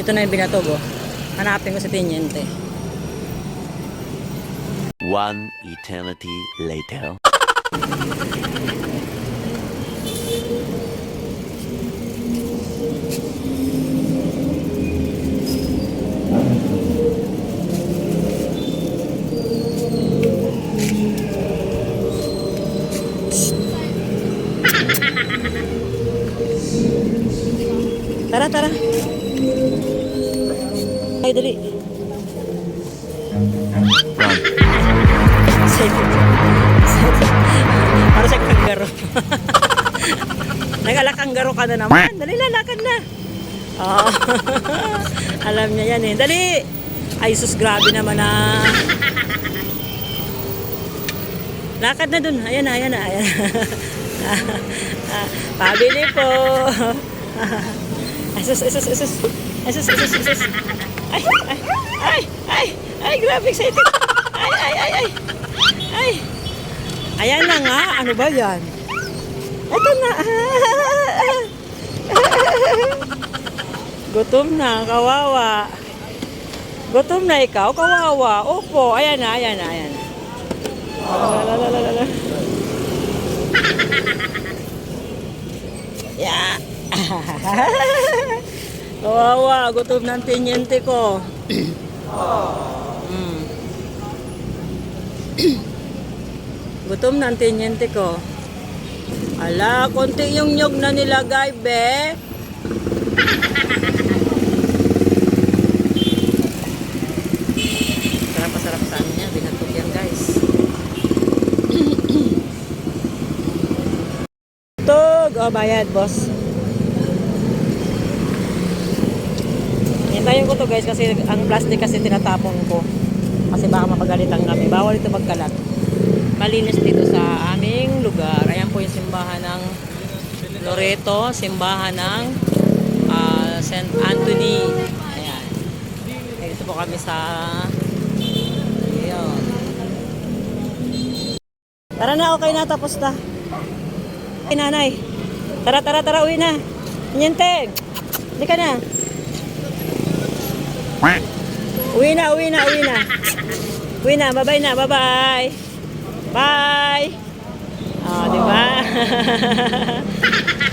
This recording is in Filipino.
Dito na yung binatog, oh. Hanapin ko si Tiniente. One eternity later. Tara, tara. Ay, dali. Para sa kanggaro. Nagalakanggaro ka na naman. Dali na, lakad na. Oo. Alam niya yan eh. Dali! Ay, sus, grabe naman na. Lakad na dun. Ayan na, ayan na, ayan na. Pabili po. Ay, sus, ay, sus, ay, sus. Ay, sus, ay, sus, ay, sus. Ay, ay, ay, ay, ay, grabe excited. Ay, ay, ay, ay. Ay. Ayan na nga. Ano ba yan? Ito na. Gutom na. Kawawa. Gutom na ikaw. Kawawa. Opo. Ayan na. Ayan na. Ayan na. Lalalala. Yeah. Kawawa. Gutom ang tinyente ko. Mm. Gutom ang tinyente ko. Ala, konti yung nyog na nilagay, be. Sarap sarap sa ano niya. Binatog yan, guys. Tog! Oh, bayad, boss. Hintayin ko to guys kasi ang plastic kasi tinatapon ko. Kasi baka mapagalitan kami. Bawal ito magkalat. Malinis dito sa aming lugar. Ayan po yung simbahan ng Loreto, simbahan ng ah, St. Anthony. Ayan. Dito po kami sa Ayan. Tara na, okay na, tapos na. Okay, nanay. Tara, tara, tara, uwi na. Nyente, hindi ka na. Uwi na, uwi na, uwi na. Uwi na, bye-bye na, bye-bye. Bye! Oh, di ba?